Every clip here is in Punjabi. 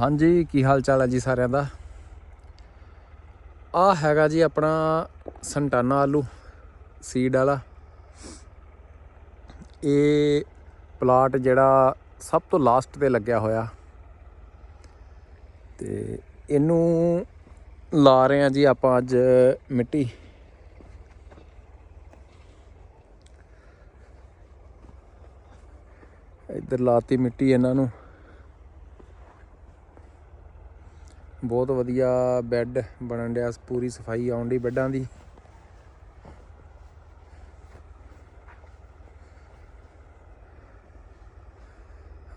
ਹਾਂਜੀ, ਕੀ ਹਾਲ ਚਾਲ ਹੈ ਜੀ ਸਾਰਿਆਂ ਦਾ? ਆ ਹੈਗਾ ਜੀ ਆਪਣਾ ਸੰਟਾਨਾ ਆਲੂ ਸੀਡ ਵਾਲਾ। ਇਹ ਪਲਾਟ ਜਿਹੜਾ ਸਭ ਤੋਂ ਲਾਸਟ ਤੇ ਲੱਗਿਆ ਹੋਇਆ। ਤੇ ਇਹਨੂੰ ਲਾ ਰਹੇ ਆ ਜੀ ਆਪਾਂ ਅੱਜ ਮਿੱਟੀ। ਇੱਧਰ ਲਾਤੀ ਮਿੱਟੀ ਇਹਨਾਂ ਨੂੰ। ਬਹੁਤ ਵਧੀਆ ਬੈੱਡ ਬਣਨ ਡਿਆ ਪੂਰੀ ਸਫ਼ਾਈ ਆਉਣ ਦੀ ਬੈੱਡਾਂ ਦੀ।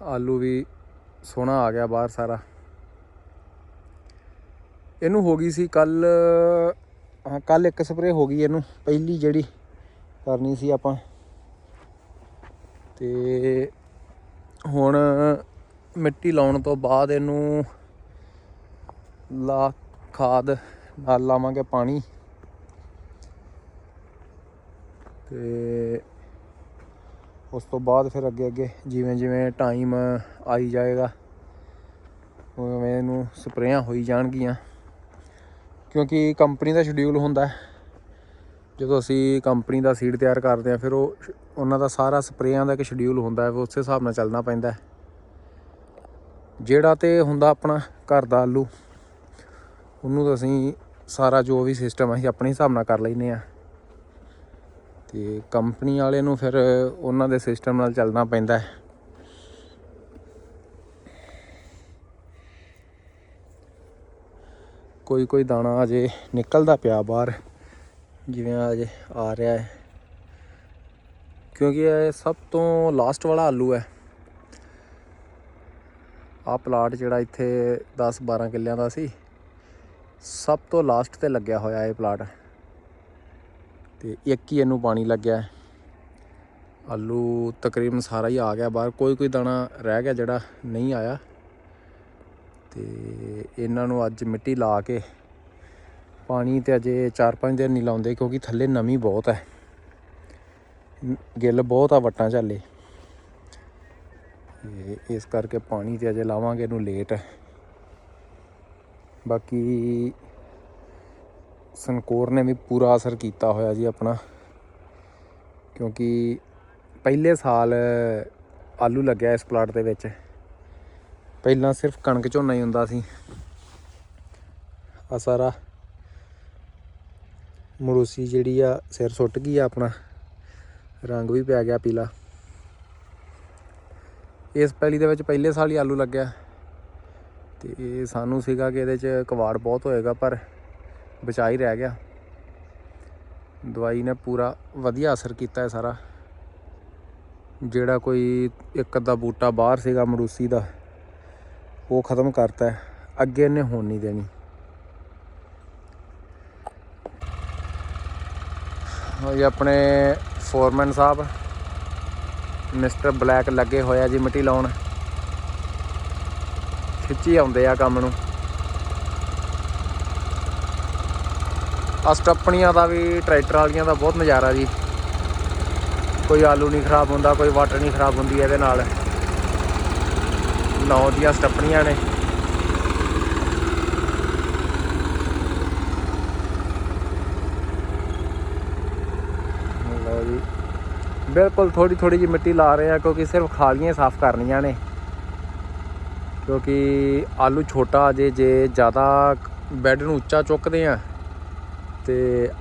ਆਲੂ ਵੀ ਸੋਹਣਾ ਆ ਗਿਆ ਬਾਹਰ ਸਾਰਾ। ਇਹਨੂੰ ਹੋ ਗਈ ਸੀ ਕੱਲ, ਹਾਂ, ਕੱਲ ਇੱਕ ਸਪਰੇ ਹੋ ਗਈ ਇਹਨੂੰ, ਪਹਿਲੀ ਜਿਹੜੀ ਕਰਨੀ ਸੀ ਆਪਾਂ। ਤੇ ਹੁਣ ਮਿੱਟੀ ਲਾਉਣ ਤੋਂ ਬਾਅਦ ਇਹਨੂੰ ਲਾ, ਖਾਦ ਨਾਲ ਲਾਵਾਂਗੇ ਪਾਣੀ। ਤੇ ਉਸ ਤੋਂ ਬਾਅਦ ਫਿਰ ਅੱਗੇ ਅੱਗੇ ਜਿਵੇਂ ਜਿਵੇਂ ਟਾਈਮ ਆਈ ਜਾਏਗਾ, ਉਵੇਂ ਇਹਨੂੰ ਸਪਰੇਆਂ ਹੋਈ ਜਾਣਗੀਆਂ। ਕਿਉਂਕਿ ਕੰਪਨੀ ਦਾ ਸ਼ਡਿਊਲ ਹੁੰਦਾ ਜਦੋਂ ਅਸੀਂ ਕੰਪਨੀ ਦਾ ਸੀਡ ਤਿਆਰ ਕਰਦੇ ਹਾਂ, ਫਿਰ ਉਹ ਸ਼- ਉਹਨਾਂ ਦਾ ਸਾਰਾ ਸਪਰੇਆਂ ਦਾ ਇੱਕ ਸ਼ਡਿਊਲ ਹੁੰਦਾ ਹੈ, ਉਸੇ ਹਿਸਾਬ ਨਾਲ ਚੱਲਣਾ ਪੈਂਦਾ ਜਿਹੜਾ ਤੇ ਹੁੰਦਾ ਆਪਣਾ ਘਰ ਦਾ ਆਲੂ। ਉਹਨੂੰ ਤਾਂ ਅਸੀਂ ਸਾਰਾ ਜੋ ਵੀ ਸਿਸਟਮ ਅਸੀਂ ਆਪਣੇ ਹਿਸਾਬ ਨਾਲ ਕਰ ਲੈਨੇ ਆ ਤੇ ਕੰਪਨੀ ਵਾਲੇ ਨੂੰ ਫਿਰ ਉਹਨਾਂ ਦੇ ਸਿਸਟਮ ਨਾਲ ਚੱਲਣਾ ਪੈਂਦਾ ਹੈ। ਕੋਈ ਕੋਈ ਦਾਣਾ ਅਜੇ ਨਿਕਲਦਾ ਪਿਆ ਬਾਹਰ, ਜਿਵੇਂ ਅਜੇ ਆ ਰਿਹਾ ਹੈ। ਕਿਉਂਕਿ ਇਹ ਸਭ ਤੋਂ ਲਾਸਟ ਵਾਲਾ ਆਲੂ ਹੈ। ਆਹ ਪਲਾਟ ਜਿਹੜਾ ਇੱਥੇ 10 12 ਕਿੱਲਿਆਂ ਦਾ ਸੀ। ਸਭ ਤੋਂ ਲਾਸਟ ਤੇ ਲੱਗਿਆ ਹੋਇਆ ਇਹ ਪਲਾਟ ਤੇ ਇੱਕ ਹੀ ਇਹਨੂੰ ਪਾਣੀ ਲੱਗਿਆ। ਆਲੂ ਤਕਰੀਬਨ ਸਾਰਾ ਹੀ ਆ ਗਿਆ ਬਾਹਰ। ਕੋਈ ਕੋਈ ਦਾਣਾ ਰਹਿ ਗਿਆ ਜਿਹੜਾ ਨਹੀਂ ਆਇਆ। ਤੇ ਇਹਨਾਂ ਨੂੰ ਅੱਜ ਮਿੱਟੀ ਲਾ ਕੇ ਪਾਣੀ ਤੇ ਅਜੇ 4-5 ਦਿਨ ਨਹੀਂ ਲਾਉਂਦੇ ਕਿਉਂਕਿ ਥੱਲੇ ਨਮੀ ਬਹੁਤ ਹੈ। ਗਿੱਲ ਬਹੁਤ ਆ ਵਟਾਂ ਝਾਲੇ। ਤੇ ਇਸ ਕਰਕੇ ਪਾਣੀ ਤੇ ਅਜੇ ਲਾਵਾਂਗੇ, ਇਹਨੂੰ ਲੇਟ ਹੈ। ਬਾਕੀ ਸੰਕੋਰ ਨੇ ਵੀ ਪੂਰਾ ਅਸਰ ਕੀਤਾ ਹੋਇਆ ਜੀ ਆਪਣਾ। ਕਿਉਂਕਿ ਪਹਿਲੇ ਸਾਲ ਆਲੂ ਲੱਗਿਆ ਇਸ ਪਲਾਟ ਦੇ ਵਿੱਚ। ਪਹਿਲਾਂ ਸਿਰਫ ਕਣਕ ਝੋਨਾ ਹੀ ਹੁੰਦਾ ਸੀ। ਆ ਸਾਰਾ ਮਰੂਸੀ ਜਿਹੜੀ ਆ, ਸਿਰ ਸੁੱਟ ਗਈ ਆ ਆਪਣਾ। ਰੰਗ ਵੀ ਪੈ ਗਿਆ ਪੀਲਾ। ਇਸ ਪੈਲੀ ਦੇ ਵਿੱਚ ਪਹਿਲੇ ਸਾਲ ਹੀ ਆਲੂ ਲੱਗਿਆ। ਤੇ ਸਾਨੂੰ ਸੀਗਾ ਕਿ ਇਹਦੇ 'ਚ ਕਵਾੜ ਬਹੁਤ ਹੋਏਗਾ, ਪਰ ਬਚਾ ਹੀ ਰਹਿ ਗਿਆ। ਦਵਾਈ ਨੇ ਪੂਰਾ ਵਧੀਆ ਅਸਰ ਕੀਤਾ ਹੈ ਸਾਰਾ। ਜਿਹੜਾ ਕੋਈ ਇੱਕ ਅੱਧਾ ਬੂਟਾ ਬਾਹਰ ਸੀਗਾ ਮਰੂਸੀ ਦਾ, ਉਹ ਖਤਮ ਕਰਤਾ ਅੱਗੇ ਇਹਨੇ ਹੋਣ ਨਹੀਂ ਦੇਣੀ। ਇਹ ਆਪਣੇ ਫੋਰਮੈਨ ਸਾਹਿਬ, ਮਿਸਟਰ ਬਲੈਕ ਲੱਗੇ ਹੋਇਆ ਜੀ ਮਿੱਟੀ ਲਾਉਣ। ਖਿੱਚੀ ਆਉਂਦੇ ਆ ਕੰਮ ਨੂੰ। ਆ ਸਟੱਪਣੀਆਂ ਦਾ ਵੀ, ਟਰੈਕਟਰ ਵਾਲੀਆਂ ਦਾ ਬਹੁਤ ਨਜ਼ਾਰਾ ਜੀ। ਕੋਈ ਆਲੂ ਨਹੀਂ ਖਰਾਬ ਹੁੰਦਾ, ਕੋਈ ਵਾਟਰ ਨਹੀਂ ਖਰਾਬ ਹੁੰਦੀ ਇਹਦੇ ਨਾਲ। ਨੌ ਦੀਆਂ ਸਟੱਪਣੀਆਂ ਨੇ। ਬਿਲਕੁਲ ਥੋੜੀ ਥੋੜੀ ਜਿਹੀ ਮਿੱਟੀ ਲਾ ਰਹੇ ਆ, ਕਿਉਂਕਿ ਸਿਰਫ ਖਾਲੀਆਂ ਹੀ ਸਾਫ਼ ਕਰਨੀਆਂ ਨੇ। ਕਿਉਂਕਿ ਆਲੂ ਛੋਟਾ ਜੇ ਜੇ ਜ਼ਿਆਦਾ ਬੈੱਡ ਨੂੰ ਉੱਚਾ ਚੁੱਕਦੇ ਆ ਤੇ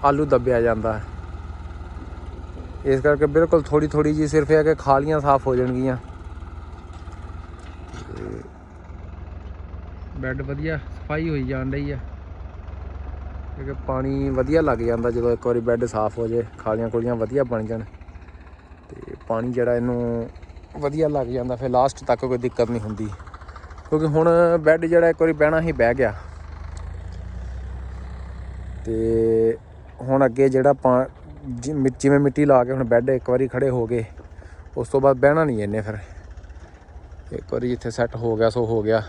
ਆਲੂ ਦੱਬਿਆ ਜਾਂਦਾ। ਇਸ ਕਰਕੇ ਬਿਲਕੁਲ ਥੋੜੀ ਥੋੜੀ ਜੀ ਸਿਰਫ ਇਹ ਹੈ ਕਿ ਖਾਲੀਆਂ ਸਾਫ਼ ਹੋ ਜਾਣਗੀਆਂ। ਤੇ ਬੈੱਡ ਵਧੀਆ ਸਫ਼ਾਈ ਹੋਈ ਜਾਣ ਰਹੀ ਆ। ਕਿਉਂਕਿ ਪਾਣੀ ਵਧੀਆ ਲੱਗ ਜਾਂਦਾ ਜਦੋਂ ਇੱਕ ਵਾਰੀ ਬੈੱਡ ਸਾਫ਼ ਹੋ ਜੇ, ਖਾਲੀਆਂ ਖੁਲੀਆਂ ਵਧੀਆ ਬਣ ਜਾਣ। ਤੇ ਪਾਣੀ ਜਿਹੜਾ ਇਹਨੂੰ ਵਧੀਆ ਲੱਗ ਜਾਂਦਾ, ਫਿਰ ਲਾਸਟ ਤੱਕ ਕੋਈ ਦਿੱਕਤ ਨਹੀਂ ਹੁੰਦੀ। ਕਿਉਂਕਿ ਹੁਣ ਬੈੱਡ ਜਿਹੜਾ ਇੱਕ ਵਾਰੀ ਬਹਿਣਾ ਹੀ ਬਹਿ ਗਿਆ। ਤੇ ਹੁਣ ਅੱਗੇ ਜਿਹੜਾ ਪਾ ਜਿਵੇਂ ਮਿੱਟੀ ਲਾ ਕੇ ਹੁਣ ਬੈੱਡ ਇੱਕ ਵਾਰੀ ਖੜੇ ਹੋ ਗਏ, ਉਸ ਤੋਂ ਬਾਅਦ ਬਹਿਣਾ ਨਹੀਂ ਇਹਨੇ ਫਿਰ। ਇੱਕ ਵਾਰੀ ਜਿੱਥੇ ਸੈੱਟ ਹੋ ਗਿਆ, ਸੋ ਹੋ ਗਿਆ।